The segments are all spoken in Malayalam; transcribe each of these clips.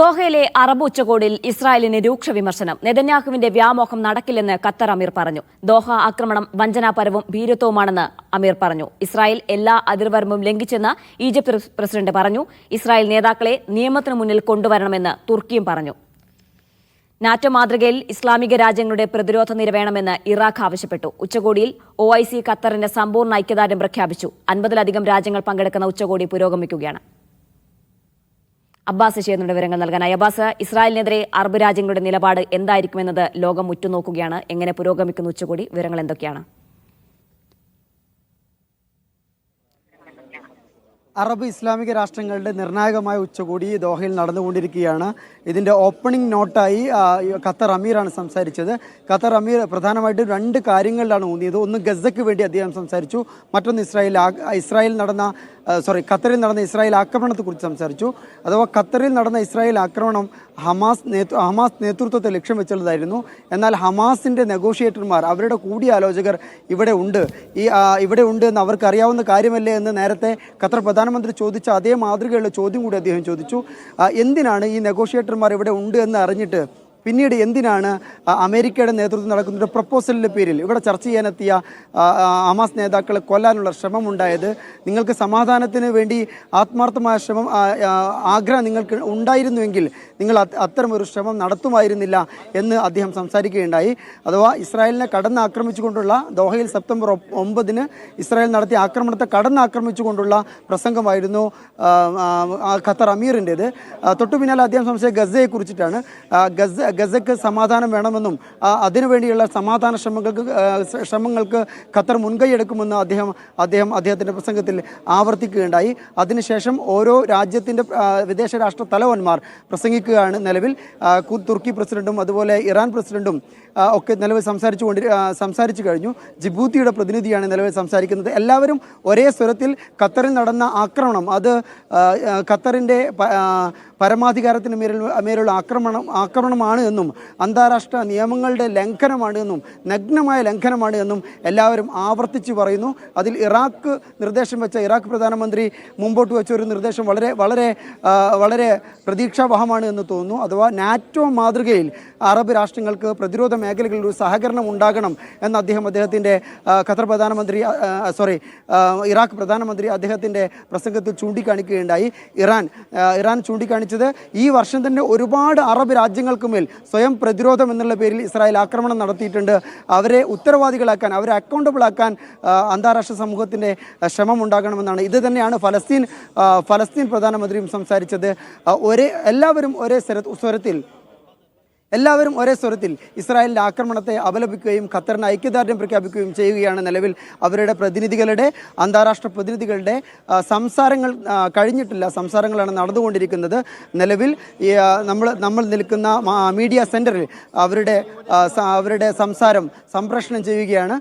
ദോഹയിലെ അറബ് ഉച്ചകോടിയിൽ ഇസ്രായേലിന് രൂക്ഷ വിമർശനം. നെതന്യാഹുവിന്റെ വ്യാമോഹം നടക്കില്ലെന്ന് ഖത്തർ അമീർ പറഞ്ഞു. ദോഹ ആക്രമണം വഞ്ചനാപരവും ഭീരുത്വവുമാണെന്ന് അമീർ പറഞ്ഞു. ഇസ്രായേൽ എല്ലാ അതിർവരമ്പും ലംഘിച്ചെന്ന് ഈജിപ്ത് പ്രസിഡന്റ് പറഞ്ഞു. ഇസ്രായേൽ നേതാക്കളെ നിയമത്തിന് മുന്നിൽ കൊണ്ടുവരണമെന്ന് തുർക്കിയും പറഞ്ഞു. നാറ്റോ മാതൃകയിൽ ഇസ്ലാമിക രാജ്യങ്ങളുടെ പ്രതിരോധ നിര വേണമെന്ന് ഇറാഖ് ആവശ്യപ്പെട്ടു. ഉച്ചകോടിയിൽ ഒ ഐ സി ഖത്തറിന്റെ സമ്പൂർണ ഐക്യദാർഢ്യം പ്രഖ്യാപിച്ചു. അൻപതിലധികം രാജ്യങ്ങൾ പങ്കെടുക്കുന്ന ഉച്ചകോടി പുരോഗമിക്കുകയാണ്. അബ്ബാസ് ചെയ്യുന്നുണ്ട് വിവരങ്ങൾ നൽകാനായി അബ്ബാസ് ഇസ്രായേലിനെതിരെ അറബ് രാജ്യങ്ങളുടെ നിലപാട് എന്തായിരിക്കുമെന്നത് ലോകം ഉറ്റുനോക്കുകയാണ്. എങ്ങനെ പുരോഗമിക്കുന്ന ഉച്ചകോടി? വിവരങ്ങൾ എന്തൊക്കെയാണ്? അറബ് ഇസ്ലാമിക രാഷ്ട്രങ്ങളുടെ നിർണായകമായ ഉച്ചകോടി ദോഹയിൽ നടന്നുകൊണ്ടിരിക്കുകയാണ്. ഇതിന്റെ ഓപ്പണിംഗ് നോട്ടായി ഖത്തർ അമീറാണ് സംസാരിച്ചത്. ഖത്തർ അമീർ പ്രധാനമായിട്ടും രണ്ട് കാര്യങ്ങളിലാണ് ഊന്നിയത്. ഒന്ന് ഗസയ്ക്ക് വേണ്ടി അദ്ദേഹം സംസാരിച്ചു. മറ്റൊന്ന് ഇസ്രായേൽ ഇസ്രായേൽ നടന്ന സോറി ഖത്തറിൽ നടന്ന ഇസ്രായേൽ ആക്രമണത്തെക്കുറിച്ച് സംസാരിച്ചു. അഥവാ ഖത്തറിൽ നടന്ന ഇസ്രായേൽ ആക്രമണം ഹമാസ് നേതൃ ഹമാസ് നേതൃത്വത്തെ ലക്ഷ്യം വെച്ചുള്ളതായിരുന്നു. എന്നാൽ ഹമാസിന്റെ നെഗോഷിയേറ്റർമാർ അവരുടെ കൂടിയാലോചകർ ഇവിടെ ഉണ്ട്. ഈ ഇവിടെ ഉണ്ട് എന്ന് അവർക്ക് അറിയാവുന്ന കാര്യമല്ലേ എന്ന് നേരത്തെ ഖത്തർ പ്രധാനമന്ത്രി ചോദിച്ച അതേ മാതൃകയുള്ള ചോദ്യം കൂടി അദ്ദേഹം ചോദിച്ചു. എന്തിനാണ് ഈ നെഗോഷിയേറ്റർമാർ ഇവിടെ ഉണ്ട് എന്ന് അറിഞ്ഞിട്ട് പിന്നീട് എന്തിനാണ് അമേരിക്കയുടെ നേതൃത്വം നടക്കുന്ന ഒരു പ്രപ്പോസലിന്റെ പേരിൽ ഇവിടെ ചർച്ച ചെയ്യാനെത്തിയ ആ, ആ, ഹമാസ് നേതാക്കളെ കൊല്ലാനുള്ള ശ്രമമുണ്ടായത്? നിങ്ങൾക്ക് സമാധാനത്തിന് വേണ്ടി ആത്മാർത്ഥമായ ശ്രമം ആഗ്രഹം നിങ്ങൾക്ക് ഉണ്ടായിരുന്നുവെങ്കിൽ നിങ്ങൾ അത്തരം ഒരു ശ്രമം നടത്തുമായിരുന്നില്ല എന്ന് അദ്ദേഹം സംസാരിക്കുകയുണ്ടായി. അഥവാ ഇസ്രായേലിനെ കടന്ന് ആക്രമിച്ചുകൊണ്ടുള്ള ദോഹയിൽ സെപ്റ്റംബർ ഒമ്പതിന് ഇസ്രായേൽ നടത്തിയ ആക്രമണത്തെ കടന്ന് ആക്രമിച്ചുകൊണ്ടുള്ള പ്രസംഗമായിരുന്നു ഖത്തർ അമീറിന്റേത്. തൊട്ടു പിന്നാലെ അദ്ദേഹം സംസാരിച്ച ഗസയെ കുറിച്ചിട്ടാണ് ഗസ ഗസയ്ക്ക് സമാധാനം വേണമെന്നും അതിനുവേണ്ടിയുള്ള സമാധാന ശ്രമങ്ങൾക്ക് ശ്രമങ്ങൾക്ക് ഖത്തർ മുൻകൈയെടുക്കുമെന്ന് അദ്ദേഹം അദ്ദേഹം അദ്ദേഹത്തിന്റെ പ്രസംഗത്തിൽ ആവർത്തിക്കുകയുണ്ടായി. അതിനുശേഷം ഓരോ രാജ്യത്തിന്റെ വിദേശ രാഷ്ട്ര തലവന്മാർ പ്രസംഗിക്കുകയാണ് നിലവിൽ. തുർക്കി പ്രസിഡന്റും അതുപോലെ ഇറാൻ പ്രസിഡന്റും ഒക്കെ നിലവിൽ സംസാരിച്ചു കൊണ്ടി സംസാരിച്ചു കഴിഞ്ഞു. ജിബൂത്തിയുടെ പ്രതിനിധിയാണ് നിലവിൽ സംസാരിക്കുന്നത്. എല്ലാവരും ഒരേ സ്വരത്തിൽ ഖത്തറിൽ നടന്ന ആക്രമണം അത് ഖത്തറിന്റെ പരമാധികാരത്തിന് മേലുള്ള ആക്രമണം ആക്രമണമാണ് എന്നും അന്താരാഷ്ട്ര നിയമങ്ങളുടെ ലംഘനമാണ് എന്നും നഗ്നമായ ലംഘനമാണ് എന്നും എല്ലാവരും ആവർത്തിച്ച് പറയുന്നു. അതിൽ ഇറാഖ് നിർദ്ദേശം വെച്ച ഇറാഖ് പ്രധാനമന്ത്രി മുമ്പോട്ട് വെച്ച ഒരു നിർദ്ദേശം വളരെ വളരെ വളരെ പ്രതീക്ഷാവഹമാണ് എന്ന് തോന്നുന്നു. അഥവാ നാറ്റോ മാതൃകയിൽ അറബ് രാഷ്ട്രങ്ങൾക്ക് പ്രതിരോധ മേഖലകളിൽ ഒരു സഹകരണം ഉണ്ടാകണം എന്ന് അദ്ദേഹം അദ്ദേഹത്തിന്റെ ഖത്തർ പ്രധാനമന്ത്രി സോറി ഇറാഖ് പ്രധാനമന്ത്രി അദ്ദേഹത്തിന്റെ പ്രസംഗത്തിൽ ചൂണ്ടിക്കാണിക്കുകയുണ്ടായി. ഇറാൻ ഇറാൻ ചൂണ്ടിക്കാണിച്ചത് ഈ വർഷം തന്നെ ഒരുപാട് അറബ് രാജ്യങ്ങൾക്ക് മേൽ സ്വയം പ്രതിരോധം എന്നുള്ള പേരിൽ ഇസ്രായേൽ ആക്രമണം നടത്തിയിട്ടുണ്ട്. അവരെ ഉത്തരവാദികളാക്കാൻ അവരെ അക്കൗണ്ടബിൾ ആക്കാൻ അന്താരാഷ്ട്ര സമൂഹത്തിന്റെ ശ്രമം ഉണ്ടാകണമെന്നാണ്. ഇത് തന്നെയാണ് ഫലസ്തീൻ ഫലസ്തീൻ പ്രധാനമന്ത്രിയും സംസാരിച്ചത്. ഒരേ എല്ലാവരും ഒരേ സ്വര- സ്വരത്തിൽ എല്ലാവരും ഒരേ സ്വരത്തിൽ ഇസ്രായേലിന്റെ ആക്രമണത്തെ അപലപിക്കുകയും ഖത്തറിന് ഐക്യദാർഢ്യം പ്രഖ്യാപിക്കുകയും ചെയ്യുകയാണ് നിലവിൽ അവരുടെ പ്രതിനിധികളുടെ അന്താരാഷ്ട്ര പ്രതിനിധികളുടെ സംസാരങ്ങൾ കഴിഞ്ഞിട്ടില്ല സംസാരങ്ങളാണ് നടന്നുകൊണ്ടിരിക്കുന്നത്. നിലവിൽ നമ്മൾ നമ്മൾ നിൽക്കുന്ന മീഡിയ സെന്ററിൽ അവരുടെ അവരുടെ സംസാരം സംപ്രേഷണം ചെയ്യുകയാണ്.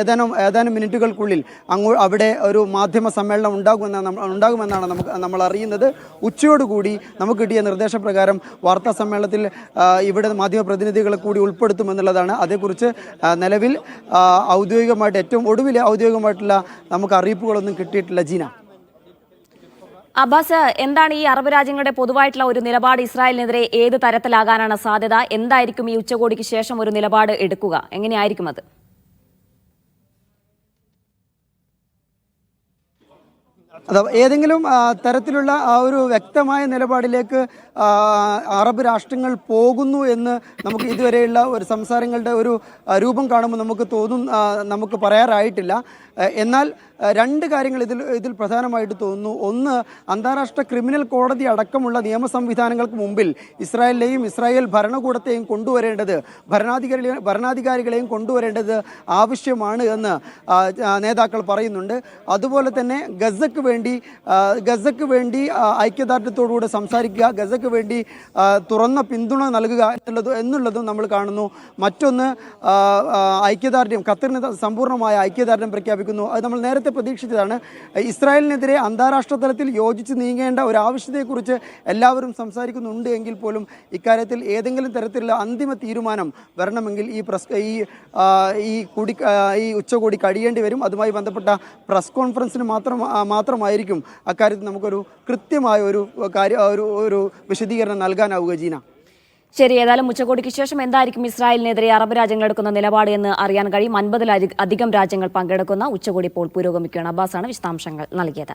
ഏതാനും ഏതാനും മിനിറ്റുകൾക്കുള്ളിൽ അങ്ങോ അവിടെ ഒരു മാധ്യമ സമ്മേളനം ഉണ്ടാകുമെന്നാണ് ഉണ്ടാകുമെന്നാണ് നമുക്ക് നമ്മൾ അറിയുന്നത്. ഉച്ചയോടുകൂടി നമുക്ക് കിട്ടിയ നിർദ്ദേശപ്രകാരം വാർത്താ സമ്മേളനത്തിൽ ഇവിടെ മാധ്യമപ്രതിനിധികളെ കൂടി ഉൾപ്പെടുത്തുമെന്നുള്ളതാണ്. അതേക്കുറിച്ച് നിലവിൽ ഔദ്യോഗികമായിട്ട് ഏറ്റവും ഒടുവിൽ ഔദ്യോഗികമായിട്ടുള്ള നമുക്ക് അറിയിപ്പുകളൊന്നും കിട്ടിയിട്ടില്ല ജീന. അബ്ബാസ് എന്താണ് ഈ അറബ് രാജ്യങ്ങളുടെ പൊതുവായിട്ടുള്ള ഒരു നിലപാട് ഇസ്രായേലിനെതിരെ ഏത് തരത്തിലാകാനാണ് സാധ്യത? എന്തായിരിക്കും ഈ ഉച്ചകോടിക്ക് ശേഷം ഒരു നിലപാട് എടുക്കുക? എങ്ങനെയായിരിക്കും അത്? ഏതെങ്കിലും തരത്തിലുള്ള ആ ഒരു വ്യക്തമായ നിലപാടിലേക്ക് അറബ് രാഷ്ട്രങ്ങൾ പോകുന്നു എന്ന് നമുക്ക് ഇതുവരെയുള്ള ഒരു സംസാരങ്ങളുടെ ഒരു രൂപം കാണുമ്പോൾ നമുക്ക് തോന്നും നമുക്ക് പറയാറായിട്ടില്ല. എന്നാൽ രണ്ട് കാര്യങ്ങൾ ഇതിൽ ഇതിൽ പ്രധാനമായിട്ട് തോന്നുന്നു. ഒന്ന് അന്താരാഷ്ട്ര ക്രിമിനൽ കോടതി അടക്കമുള്ള നിയമ സംവിധാനങ്ങൾക്ക് മുമ്പിൽ ഇസ്രായേലിനെയും ഇസ്രായേൽ ഭരണകൂടത്തെയും കൊണ്ടുവരേണ്ടത് ഭരണാധികാരി ഭരണാധികാരികളെയും കൊണ്ടുവരേണ്ടത് ആവശ്യമാണ് എന്ന് നേതാക്കൾ പറയുന്നുണ്ട്. അതുപോലെ തന്നെ ഗസക്ക് വേണ്ടി ഗസക്ക് വേണ്ടി ഐക്യദാർഢ്യത്തോടുകൂടെ സംസാരിക്കുക ഗസക്ക് വേണ്ടി തുറന്ന പിന്തുണ നൽകുക എന്നുള്ളത് എന്നുള്ളതും നമ്മൾ കാണുന്നു. മറ്റൊന്ന് ഐക്യദാർഢ്യം ഖത്തറിന് സമ്പൂർണമായ ഐക്യദാർഢ്യം പ്രഖ്യാപിക്കുന്നു. അത് നമ്മൾ നേരത്തെ പ്രതീക്ഷിച്ചതാണ്. ഇസ്രായേലിനെതിരെ അന്താരാഷ്ട്ര തലത്തിൽ യോജിച്ച് നീങ്ങേണ്ട ഒരു ആവശ്യത്തെക്കുറിച്ച് എല്ലാവരും സംസാരിക്കുന്നുണ്ട് എങ്കിൽ പോലും ഇക്കാര്യത്തിൽ ഏതെങ്കിലും തരത്തിലുള്ള അന്തിമ തീരുമാനം വരണമെങ്കിൽ ഈ പ്രസ് ഈ ഈ കൂടി ഈ ഉച്ചകോടി കഴിയേണ്ടി വരും. അതുമായി ബന്ധപ്പെട്ട പ്രസ് കോൺഫറൻസിന് മാത്രം മാത്രമായിരിക്കും അക്കാര്യത്തിൽ നമുക്കൊരു കൃത്യമായ ഒരു കാര്യ ഒരു ഒരു വിശദീകരണം നൽകാനാവുക ജീന. ശരി ഏതായാലും ഉച്ചകോടിക്ക് ശേഷം എന്തായിരിക്കും ഇസ്രായേലിനെതിരെ അറബ് രാജ്യങ്ങൾ എടുക്കുന്ന നിലപാട് എന്ന് അറിയാൻ കഴിയും. അൻപതിലധികം രാജ്യങ്ങൾ പങ്കെടുക്കുന്ന ഉച്ചകോടി ഇപ്പോൾ പുരോഗമിക്കുകയാണ്. അബ്ബാസാണ് വിശദാംശങ്ങൾ നൽകിയത്.